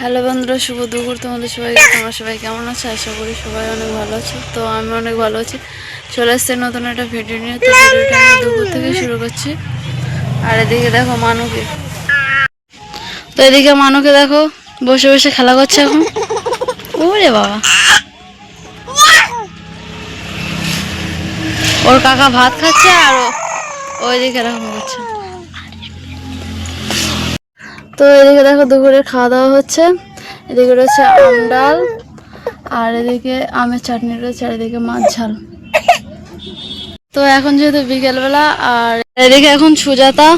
Hello বন্ধুরা, শুভ দুপুর তোমাদের সবাই তোমার সবাই কেমন আছে? আশা করি সবাই অনেক ভালো আছে। তো আমি অনেক ভালো আছি। চলে আসছে নতুন একটা ভিডিও নিয়ে। তো ভিডিওটা আমি দুপুর থেকে শুরু করছি। আর এদিকে দেখো মানুকে। তো এদিকে মানুকে দেখো, বসে বসে খেলা করছে এখন। ওরে বাবা। ওর কাকা ভাত খাচ্ছে আর ওইদিকে এরকম করছে। তো এদিকে দেখো দুপুরের খাওয়া দাওয়া হচ্ছে। এদিকে রয়েছে আম ডাল, আর এদিকে আমের চাটনি রয়েছে, আর এদিকে মাছ ঝাল। তো এখন যেহেতু বিকেলবেলা, আর এদিকে এখন সুজাতা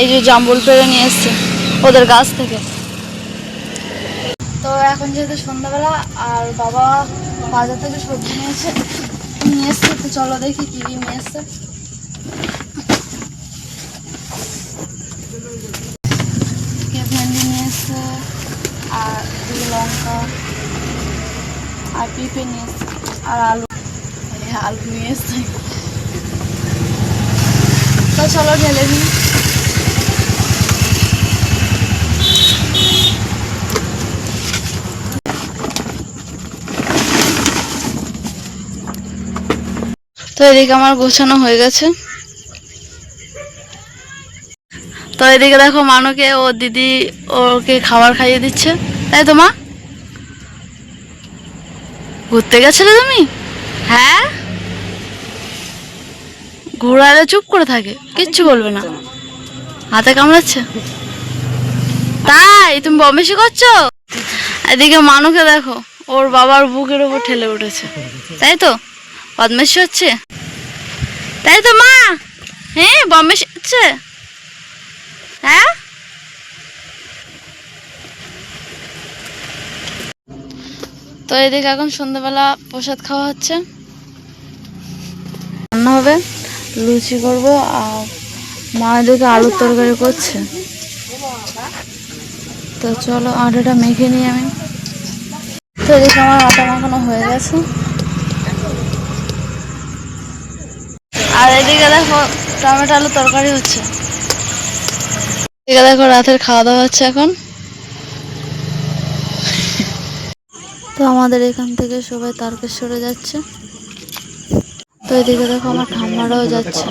এই যে জাম্বুল পেড়ে নিয়ে এসছে ওদের গাছ থেকে। তো এখন যেহেতু সন্ধ্যাবেলা, আর বাবা বাজার থেকে সবজি নিয়েছে নিয়ে এসছে, তো চলো দেখি কি কি নিয়ে এসছে। ভেন্ডি নিয়ে এসছে আর লঙ্কা, আর পেঁপে নিয়ে এসছে আর আলু। আলু নিয়ে এসছে তো চলো ঢেলে দিই। তো এদিকে আমার গোছানো হয়ে গেছে। তো এদিকে দেখো মানুকে, ও দিদি ওকে খাবার খাইয়ে দিচ্ছে। তাই তো মা। ঘুরতে গেছিলে তুমি? হ্যাঁ? ঘোরালে চুপ করে থাকে, কিচ্ছু বলবে না। হাতে কামড়াচ্ছে। তাই, তুমি বমেশি করছ? এদিকে মানুকে দেখো, ওর বাবার বুকের উপর ঠেলে উঠেছে। তাই তো? বদমেশি হচ্ছে? তাই তো মা? হ্যাঁ বমেশি হচ্ছে হ্যাঁ তো এদিকে এখন সন্ধ্যাবেলা প্রসাদ খাওয়া হচ্ছে। রান্না হবে, লুচি করব, আর মা এদিকে আলুর তরকারি করছে। তো চলো আটাটা মেখে নিই আমি। তো এদিকে আমার আটা মাখানো হয়ে গেছে। আর এদিকে দেখো টমেটো আলু তরকারি হচ্ছে। এদিকে দেখো রাতের খাওয়া দাওয়া হচ্ছে এখন। তো আমাদের এখান থেকে সবাই তারকেশ্বরে যাচ্ছে। তো এদিকে দেখো আমার ঠাম্মারাও যাচ্ছে।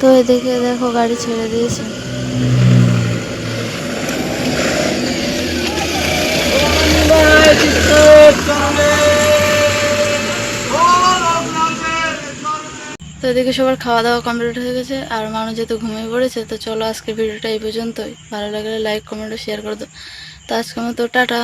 তো এদিকে দেখো গাড়ি ছেড়ে দিয়েছে। তো এদিকে সবার খাওয়া দাওয়া কমপ্লিট হয়ে গেছে, আর মানুষ যেহেতু ঘুমিয়ে পড়েছে, তো চলো আজকের ভিডিওটা এই পর্যন্তই। ভালো লাগলে লাইক কমেন্ট শেয়ার করে দাও। তো আজকের মতো টাটা।